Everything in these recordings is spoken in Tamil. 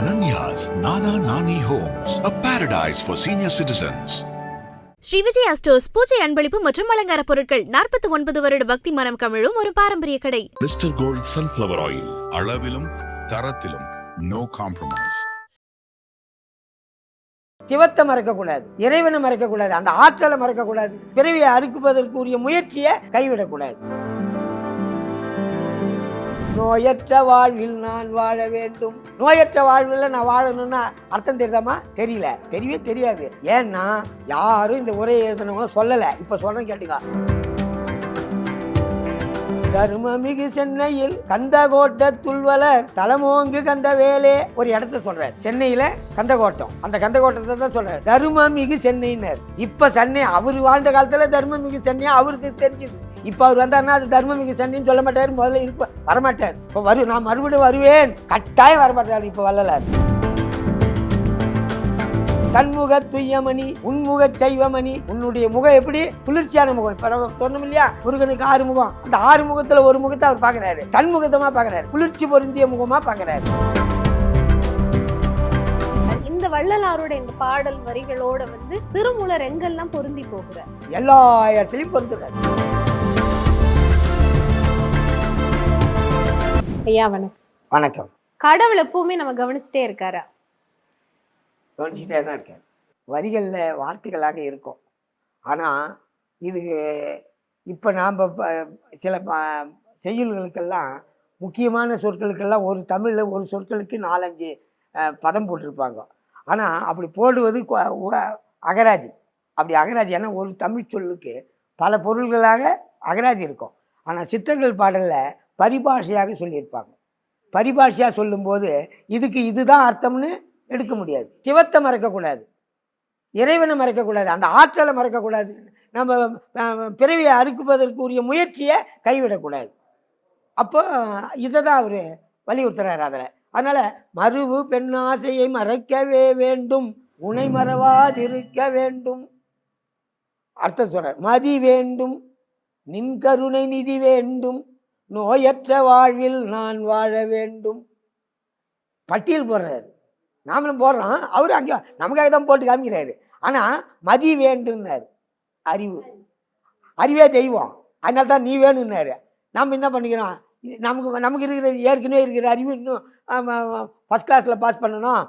Ananya's Nana Nani Homes, a paradise for senior citizens. Shri Vijaya stores பூஜை அன்பளிப்பு மற்றும் அலங்கார பொருட்கள் நாற்பத்தி ஒன்பது வருட பக்தி மனம் கமிழும் ஒரு பாரம்பரிய கடை Mr. Gold Sunflower Oil. அளவிலும் தரத்திலும் no compromise. சிவத்தை மறக்கக்கூடாது இறைவனை மறக்கக்கூடாது அந்த ஆற்றலை மறக்கக்கூடாது பிறவியை அறுக்குவதற்குரிய முயற்சியை கைவிடக்கூடாது நோயற்ற வாழ்வில் நான் வாழ வேண்டும். நோயற்ற வாழ்வில் நான் வாழணும்னா அர்த்தம் தெரியுதாமா தெரியல. தெரியவே தெரியாது. ஏன்னா யாரும் இந்த உரையை எழுதினவங்க சொல்லலை. இப்போ சொல்கிறேன் கேட்டுக்கா. தருமமிகு சென்னையில் கந்தகோட்ட துள்வலர் தலமோங்கு கந்த வேலே ஒரு இடத்த சொல்றார். சென்னையில கந்தகோட்டம். அந்த கந்தகோட்டத்தை தான் சொல்றாரு. தருமமிகு சென்னையினர். இப்ப சென்னை அவர் வாழ்ந்த காலத்துல தருமமிகு சென்னையா அவருக்கு தெரிஞ்சுது. இப்ப அவர் வந்தாருன்னா அது தர்மமிகு சென்னைன்னு சொல்ல மாட்டாரு முதல்ல இருப்ப வரமாட்டார். இப்ப வரு நான் மறுபடியும் வருவேன். கட்டாயம் வரமாட்டார் இப்ப வள்ளலார். தன்முக துய்யமணி உன்முக சைவமணி உன்னுடைய முகம் எப்படி? குளிர்ச்சியான முகம். இப்ப சொன்னோம் இல்லையா? முருகனுக்கு ஆறு முகம். அந்த ஆறு முகத்துல ஒரு முகத்தை அவர் பாக்குறாரு. தன்முகத்தமா பாக்குறாரு. குளிர்ச்சி பொருந்திய முகமா பாக்குறாரு. இந்த வள்ளலாரோட இந்த பாடல் வரிகளோட வந்து திருமூலர் எங்கெல்லாம் பொருந்தி போகிறார்? எல்லா இடத்துலயும் பொருந்துறாரு. ஐயா வணக்கம். வணக்கம். கடவுள் எப்பவுமே நம்ம கவனிச்சுட்டே இருக்காரா? கவனிச்சுட்டே தான் இருக்கார். வரிகளில் வார்த்தைகளாக இருக்கும். ஆனால் இது இப்போ நாம் சில செய்யுள்களுக்கெல்லாம் முக்கியமான சொற்களுக்கெல்லாம் ஒரு தமிழில் ஒரு சொற்களுக்கு நாலஞ்சு பதம் போட்டிருப்பாங்க. ஆனால் அப்படி போடுவது அகராதி. அப்படி அகராதி ஏன்னா ஒரு தமிழ் சொல்லுக்கு பல பொருள்களாக அகராதி இருக்கும். ஆனால் சித்தர்கள் பாடலில் பரிபாஷையாக சொல்லியிருப்பாங்க. பரிபாஷையாக சொல்லும்போது இதுக்கு இதுதான் அர்த்தம்னு எடுக்க முடியாது. சிவத்தை மறக்கக்கூடாது. இறைவனை மறக்கக்கூடாது. அந்த ஆற்றலை மறக்கக்கூடாது. நம்ம பிறவியை அறுக்குவதற்குரிய முயற்சியை கைவிடக்கூடாது. அப்போ இதை தான் அவர் வலியுறுத்துறாரு அதில். அதனால் மறுவு பெண்ணாசையை மறைக்கவே வேண்டும். உனை மறவாதிருக்க வேண்டும். அர்த்தம் சொல்கிறார் மதி வேண்டும். நின் கருணை நிதி வேண்டும். நோயற்ற வாழ்வில் நான் வாழ வேண்டும். பட்டியல் போடுறாரு. நாமளும் போடுறோம். அவர் அங்கே நமக்காக தான் போட்டு காமிக்கிறாரு. ஆனால் மதி வேண்டும்னாரு. அறிவு. அறிவே தெய்வம். அதனால தான் நீ வேணும்னாரு. நம்ம என்ன பண்ணிக்கிறோம்? நமக்கு நமக்கு இருக்கிற ஏற்கனவே இருக்கிற அறிவு இன்னும் ஃபஸ்ட் கிளாஸில் பாஸ் பண்ணணும்.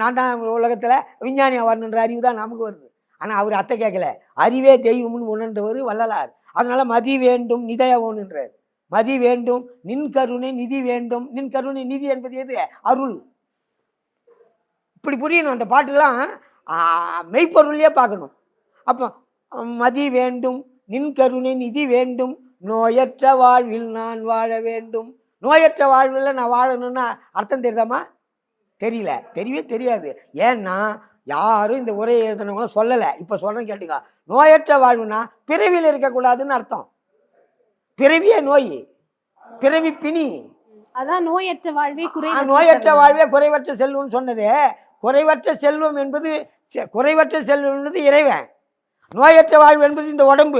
நான் தான் உலகத்தில் விஞ்ஞானியாக வரணுன்ற அறிவு தான் நமக்கு வருது. ஆனால் அவர் அத்தை கேட்கல. அறிவே தெய்வம்னு உணர்ந்தவர் வள்ளலார். அதனால் மதி வேண்டும் நிதய வேணுன்றார் மதி வேண்டும் நின் கருணை நிதி வேண்டும். நின் கருணை நிதி என்பது எது? அருள். இப்படி புரியணும் அந்த பாட்டுலாம் மெய்ப்பொருளையே பார்க்கணும். அப்போ மதி வேண்டும் நின் கருணை நிதி வேண்டும். நோயற்ற வாழ்வில் நான் வாழ வேண்டும். நோயற்ற வாழ்வில் நான் வாழணும்னா அர்த்தம் தெரியுதாம்மா? தெரியல. தெரியவே தெரியாது. ஏன்னா யாரும் இந்த உரையை எழுதினவங்களும் சொல்லலை. இப்போ சொல்கிறேன் கேட்டுக்க. நோயற்ற வாழ்வுனா பிறவியில் இருக்கக்கூடாதுன்னு அர்த்தம். பிறவியே நோய் பிறவி பிணி. அதான் நோயற்ற வாழ்வே குறை நோயற்ற வாழ்வே குறைவற்ற செல்வம்னு சொன்னது. குறைவற்ற செல்வம் என்பது குறைவற்ற செல்வம் என்பது இறைவன். நோயற்ற வாழ்வு என்பது இந்த உடம்பு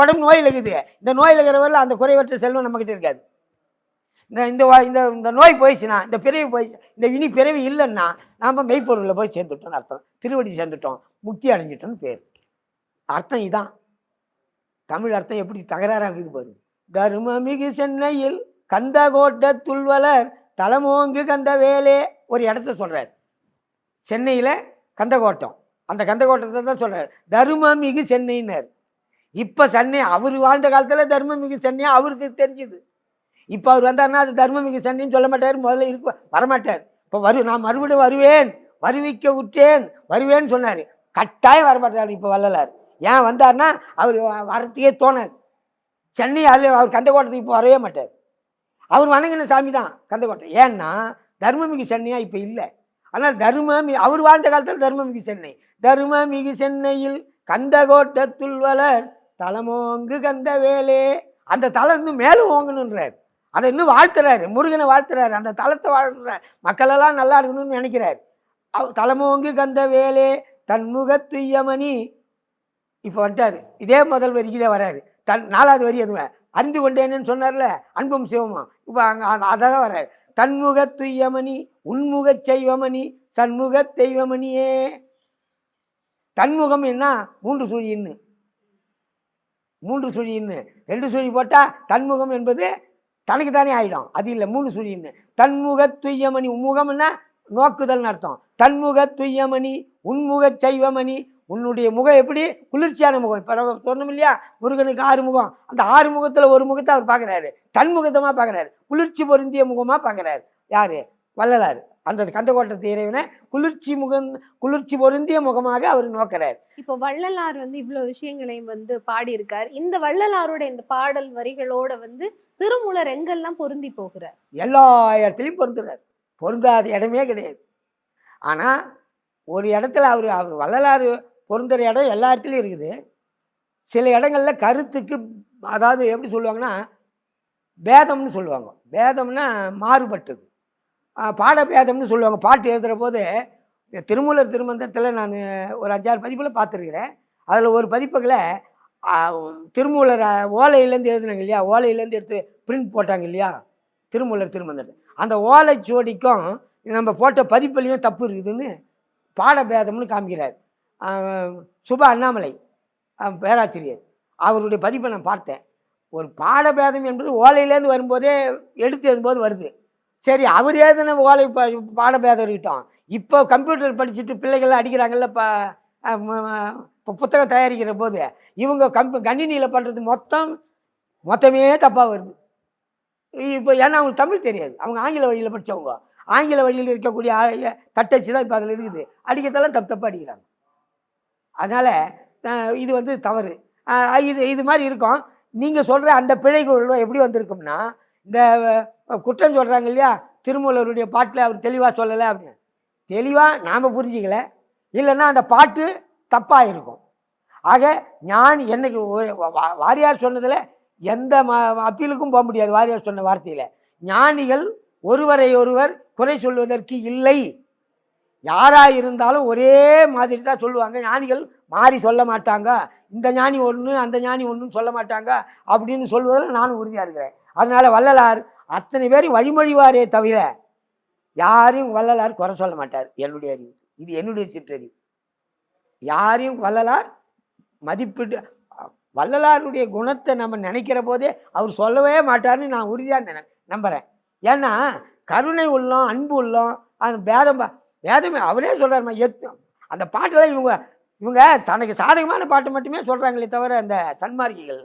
உடம்பு நோயில் இருக்குது இந்த நோயில் இருக்கிறவரில் அந்த குறைவற்ற செல்வம் நம்மக்கிட்ட இருக்காது. இந்த இந்த இந்த இந்த நோய் போயிடுச்சுன்னா இந்த பிறவி போயிடுச்சு இந்த இனி பிறவி இல்லைன்னா நாம் மெய்ப்பொருளில் போய் சேர்ந்துட்டோம்னு அர்த்தம். திருவடி சேர்ந்துட்டோம் முக்தி அடைஞ்சிட்டோம்னு பேர். அர்த்தம் இதான். தமிழ் அர்த்தம் எப்படி தகராறாகுது பாரு. தருமமிகு சென்னையில் கந்தகோட்ட துள்வலர் தலமோங்கு கந்த வேலே ஒரு இடத்த சொல்கிறார் சென்னையில் கந்தகோட்டம். அந்த கந்தகோட்டத்தை தான் சொல்கிறார் தருமமிகு சென்னையினர். இப்போ சென்னை அவர் வாழ்ந்த காலத்தில் தர்மமிகு சென்னையாக அவருக்கு தெரிஞ்சுது. இப்போ அவர் வந்தாருன்னா அது தர்மமிகு சென்னைன்னு சொல்ல மாட்டார். முதல்ல இருக்க வரமாட்டார். இப்போ வரு நான் மறுபடியும் வருவேன். வருவிக்க விட்டேன் வருவேன்னு சொன்னார். கட்டாயம் வரமாட்டார் இப்போ வள்ளலார். ஏன் வந்தார்னா அவர் வரத்துக்கே தோணாது. சென்னை அதில் அவர் கந்தக்கோட்டத்துக்கு இப்போ வரவே மாட்டார். அவர் வணங்கின சாமி தான் கந்தக்கோட்டை ஏன்னா தர்மமிகு சென்னையாக இப்போ இல்லை. ஆனால் தர்மமி அவர் வாழ்ந்த காலத்தில் தர்மமிகு சென்னை. தர்மமிகு சென்னையில் கந்தகோட்டத்துள் வளர் தலமோங்கு கந்த வேலே அந்த தலை இன்னும் மேலே ஓங்கணுன்றார். அதை இன்னும் வாழ்த்துறாரு. முருகனை வாழ்த்துறாரு. அந்த தளத்தை வாழ்த்துறாரு மக்களெல்லாம் நல்லா இருக்கணும்னு நினைக்கிறார். அவ் தலமோங்கு கந்த வேலே தன்முகத்துயமணி இப்போ வந்துட்டார். இதே முதல் வரிக்கு வராரு. தன் நாலாவது வரி அதுவன் அறிந்து கொண்டேன்னு சொன்னார்ல அன்பும் சிவமும். இப்போ அங்கே அதான் வர தன்முக துய்யமணி உன்முகச் செய்வமணி சண்முக தெய்வமணியே. தன்முகம் என்ன? மூன்று சுழின்னு மூன்று சுழின்னு ரெண்டு சுழி போட்டால் தன்முகம் என்பது தனக்கு தானே ஆயிடும். அது இல்லை மூணு சுழின்னு தன்முக துய்யமணி உன்முகம்னா நோக்குதல்னு அர்த்தம். தன்முக துய்யமணி உன்முகச் செய்வமணி உன்னுடைய முகம் எப்படி? குளிர்ச்சியான முகம். இப்போ நம்ம சொன்னோம் இல்லையா? முருகனுக்கு ஆறு முகம். அந்த ஆறு முகத்தில் ஒரு முகத்தை அவர் பார்க்குறாரு. தன்முகத்தமாக பார்க்குறாரு. குளிர்ச்சி பொருந்திய முகமாக பார்க்குறாரு. யார்? வள்ளலார். அந்த கந்தகோட்டத்து இறைவனை குளிர்ச்சி முகம் குளிர்ச்சி பொருந்திய முகமாக அவர் நோக்கிறார். இப்போ வள்ளலார் வந்து இவ்வளவு விஷயங்களையும் வந்து பாடியிருக்கார். இந்த வள்ளலாரோட இந்த பாடல் வரிகளோட வந்து திருமூலர் எங்கெல்லாம் பொருந்தி போகிறார்? எல்லா இடத்துலையும் பொருந்துறார் பொருந்தாத இடமே கிடையாது. ஆனால் ஒரு இடத்துல அவர் அவர் வள்ளலார் பொருந்துகிற இடம் எல்லா இடத்துலையும் இருக்குது. சில இடங்கள்ல கருத்துக்கு அதாவது எப்படி சொல்லுவாங்கன்னா பேதம்னு சொல்லுவாங்க. பேதம்னா மாறுபட்டது. பாடபேதம்னு சொல்லுவாங்க. பாட்டு எழுதுகிற போது திருமூலர் திருமந்தத்தில் நான் ஒரு அஞ்சாறு பதிப்பில் பார்த்துருக்குறேன். அதில் ஒரு பதிப்புகளை திருமூலர் ஓலையிலேருந்து எழுதுனாங்க இல்லையா? ஓலையிலேருந்து எடுத்து பிரிண்ட் போட்டாங்க இல்லையா? திருமூலர் திருமந்தர் அந்த ஓலைச்சுவடிக்கும் நம்ம போட்ட பதிப்புலையும் தப்பு இருக்குதுன்னு பாடபேதம்னு காமிக்கிறார். சுப அண்ணாமலை பேராசிரியர். அவருடைய பதிப்பை நான் பார்த்தேன். ஒரு பாடபேதம் என்பது ஓலையிலேருந்து வரும்போதே எடுத்து எழுதும்போது வருது. சரி அவர் எழுதின ஓலை பா பாடபேதம் இருக்கட்டும். இப்போ கம்ப்யூட்டர் படிச்சுட்டு பிள்ளைகள்லாம் அடிக்கிறாங்கல்ல இப்போ இப்போ புத்தகம் தயாரிக்கிற போது இவங்க கம்ப் கணினியில் பண்ணுறது மொத்தம் மொத்தமே தப்பாக வருது. இப்போ ஏன்னா அவங்களுக்கு தமிழ் தெரியாது. அவங்க ஆங்கில வழியில் படித்தவங்க ஆங்கில வழியில் இருக்கக்கூடிய தட்டச்சு தான் இப்போ அதில் இருக்குது. அடிக்கிறதெல்லாம் தப்பு தப்பாக அடிக்கிறாங்க. அதனால் இது வந்து தவறு. இது இது மாதிரி இருக்கும். நீங்கள் சொல்கிற அந்த பிழைகள் எப்படி வந்திருக்கும்னா இந்த குற்றம் சொல்கிறாங்க இல்லையா? திருமூலருடைய பாட்டில் அவர் தெளிவாக சொல்லலை அப்படின்னு. தெளிவாக நாம் புரிஞ்சிக்கல. இல்லைன்னா அந்த பாட்டு தப்பாக இருக்கும் ஆக ஞான் என்னைக்கு ஒரு வா- வாரியார் சொன்னதில் எந்த ம அப்பீலுக்கும் போக முடியாது வாரியார் சொன்ன வார்த்தையில். ஞானிகள் ஒருவரை ஒருவர் குறை சொல்வதற்கு இல்லை. யாராக இருந்தாலும் ஒரே மாதிரி தான் சொல்லுவாங்க. ஞானிகள் மாறி சொல்ல மாட்டாங்க. இந்த ஞானி ஒன்று அந்த ஞானி ஒன்றுன்னு சொல்ல மாட்டாங்க அப்படின்னு சொல்வதில் நானும் உறுதியாக இருக்கிறேன். அதனால் வள்ளலார் அத்தனை பேரும் வழிமொழிவாரே தவிர யாரையும் வள்ளலார் குறை சொல்ல மாட்டார். என்னுடைய அறிவு. இது என்னுடைய சிற்றறிவு. யாரையும் வள்ளலார் மதிப்பிட்டு வள்ளலாருடைய குணத்தை நம்ம நினைக்கிற போதே அவர் சொல்லவே மாட்டார்னு நான் உறுதியாக நினை நம்புகிறேன் ஏன்னா கருணை உள்ளம் அன்பு உள்ளம் அந்த பேதம் வேதமே அவரே சொல்கிறாருமா எத் அந்த பாட்டெல்லாம் இவங்க இவங்க தனக்கு சாதகமான பாட்டு மட்டுமே சொல்கிறாங்களே தவிர அந்த சன்மார்க்கிகள்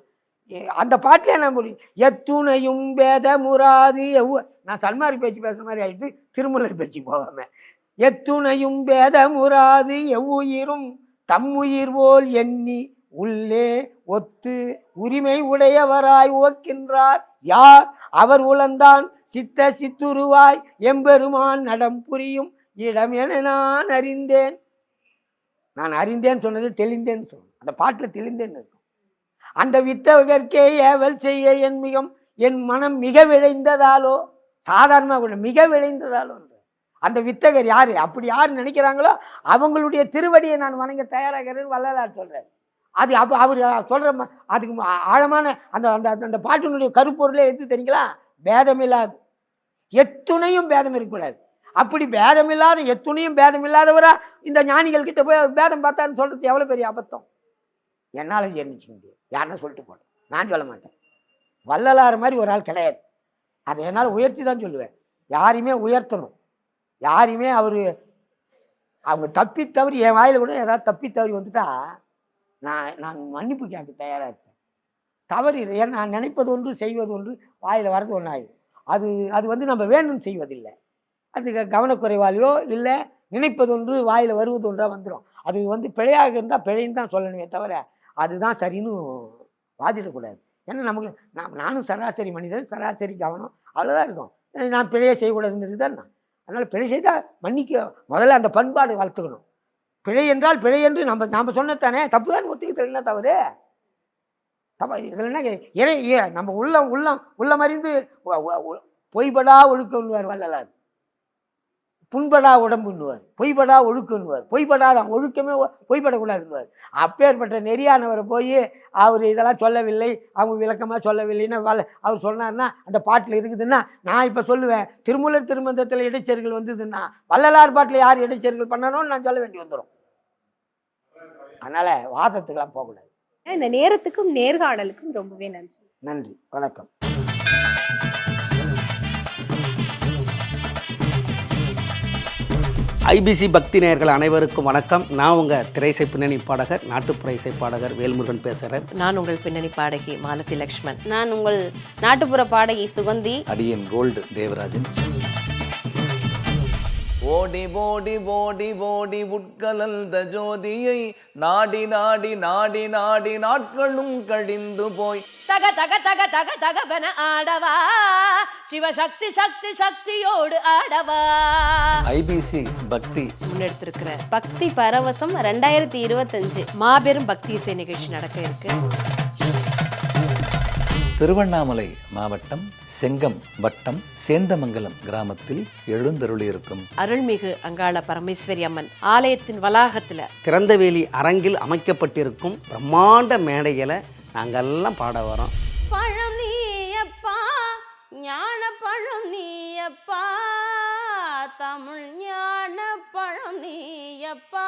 அந்த பாட்டிலே நான் முடியும் எத்துணையும் பேத முராது நான் சன்மார்க் பேச்சு பேசுகிற மாதிரி ஆகிட்டு திருமலர் பேச்சு போகாமல் எத்துணையும் பேத முராது எவ்வுயிரும் தம்முயிர் போல் எண்ணி உள்ளே ஒத்து உரிமை உடையவராய் ஓக்கின்றார். யார்? அவர் உளந்தான் சித்த சித்துருவாய் எம்பெருமான் நடம் புரியும் இடம் என நான் அறிந்தேன். நான் அறிந்தேன் சொன்னது தெளிந்தேன்னு சொல்லணும் அந்த பாட்டில் தெளிந்தேன்னு இருக்கும். அந்த வித்தகர்க்கே ஏவல் செய்ய என் மிகம் என் மனம் மிக விளைந்ததாலோ சாதாரணமாக கூட மிக விளைந்ததாலோ அந்த வித்தகர் யார்? அப்படி யார் நினைக்கிறாங்களோ? அவங்களுடைய திருவடியை நான் வணங்க தயாராகிறேன் வள்ளலார் சொல்கிறார் அது அப்போ அவர் சொல்கிற அதுக்கு ஆழமான அந்த அந்த அந்த பாட்டினுடைய கருப்பொருளே எது தெரியுங்களா? பேதமில்லாது. எத்துணையும் பேதம் இருக்கக்கூடாது. அப்படி பேதமில்லாத எத்துணையும் பேதமில்லாதவரா இந்த ஞானிகள் கிட்ட போய் அவர் பேதம் பார்த்தாருன்னு சொல்கிறது எவ்வளோ பெரிய அபத்தம்? என்னால் ஜீர்ணிச்சிக்க முடியாது. யாருன்னா சொல்லிட்டு போட்டேன். நான் சொல்ல மாட்டேன். வள்ளலாறு மாதிரி ஒரு ஆள் கிடையாது. அதை என்னால் உயர்த்தி தான் சொல்லுவேன். யாரையுமே உயர்த்தணும். யாரையுமே அவர் அவங்க தப்பி தவறி என் வாயில் கூட ஏதாவது தப்பி தவறி வந்துட்டா நான் நான் மன்னிப்பு கேட்க தயாராக இருப்பேன். தவறு இல்லை. ஏன்னா நான் நினைப்பது ஒன்று செய்வது ஒன்று வாயில் வர்றது ஒன்றாயிடும் அது அது வந்து நம்ம வேணும்னு செய்வதில்லை. அது கவனக்குறைவாலையோ இல்லை நினைப்பது ஒன்று வாயில் வருவது ஒன்றாக வந்துடும் அது வந்து பிழையாக இருந்தால் பிழைன்னு தான் சொல்லணுமே தவிர அதுதான் சரின்னு வாதிடக்கூடாது. ஏன்னா நமக்கு நான் நானும் சராசரி மனிதன் சராசரி கவனம் அவ்வளோதான் இருக்கும். நான் பிழையை செய்யக்கூடாதுன்னு தான் நான் அதனால் பிழை செய்தால் மன்னிக்க முதல்ல அந்த பண்பாடு வளர்த்துக்கணும். பிழை என்றால் பிழை என்று நம்ம நாம் சொன்னதானே தப்பு தான் ஒத்துக்க தெரியல தவறு? தப்பா இதில் என்ன இறை ஏ நம்ம உள்ளம் உள்ளம் உள்ளம் அறிந்து பொய்படா ஒழுக்கம்வார் வள்ளலார். புண்படா உடம்புன்னுவார் பொய்படா ஒழுக்குன்னுவார். பொய்படாத ஒழுக்கமே ஒ- பொய்படக்கூடாதுன்னுவார். அப்பேற்பட்ட நெறியானவரை போய் அவர் இதெல்லாம் சொல்லவில்லை அவங்க விளக்கமாக சொல்லவில்லைன்னு வல அவர் சொன்னார்னா அந்த பாட்டில் இருக்குதுன்னா நான் இப்போ சொல்லுவேன் திருமூலர் திருமந்தத்தில் இடைச்செருகள் வந்ததுன்னா வள்ளலார் பாட்டில் யார் இடைச்செருகள் பண்ணணும்னு நான் சொல்ல வேண்டி வந்துடும் அதனால் வாதத்துக்கெல்லாம் போகக்கூடாது. இந்த நேரத்துக்கும் நேர்காணலுக்கும் ரொம்பவே நன்றி. நன்றி வணக்கம். ஐபிசி பக்தி நேயர்கள் அனைவருக்கும் வணக்கம். நான் உங்கள் திரைசை பின்னணி பாடகர் நாட்டுப்புற இசை பாடகர் வேல்முருகன் பேசுகிறேன் நான் உங்கள் பின்னணி பாடகி மாலதி லக்ஷ்மன் நான் உங்கள் நாட்டுப்புற பாடகி சுகந்தி. அடியன் கோல்டு தேவராஜன். ஓடி ஓடி ஓடி ஓடி உட்கலந்த ஜோதியை நாடி நாடி நாடி நாடி நாட்களும் கழிந்து போய். தக தக தக தக தகவன ஆடவா. சிவசக்தி சக்தி சக்தியோடு ஆடவா. ஐபிசி பக்தி. முன்னெடுத்திருக்கிற பக்தி பரவசம் ரெண்டாயிரத்தி இருபத்தஞ்சு. மாபெரும் பக்தி இசை நிகழ்ச்சி நடக்க இருக்கு. திருவண்ணாமலை மாவட்டம் செங்கம் வட்டம் சேந்தமங்கலம் கிராமத்தில் எழுந்தருளியிருக்கும். அருள்மிகு அங்காள பரமேஸ்வரி அம்மன் ஆலயத்தின் வளாகத்துல திறந்தவேலி அரங்கில் அமைக்கப்பட்டிருக்கும் பிரம்மாண்ட மேடைகளை நாங்கள்லாம் பாட வரோம். பழம் நீயப்பா ஞான பழம் நீயப்பா தமிழ் ஞான பழம் நீ எப்பா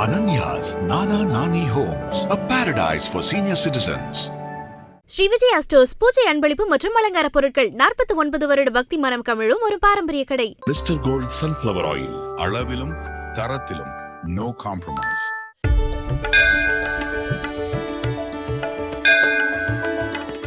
Ananya's Nana Nani Homes, a paradise for senior citizens. Shri Vijaya stores பூஜை அன்பளிப்பு மற்றும் அலங்கார பொருட்கள் நாற்பத்தி ஒன்பது வருட பக்தி மனம் கமிழும் ஒரு பாரம்பரிய கடை Mr. Gold Sunflower Oil, அளவிலும் தரத்திலும் no compromise.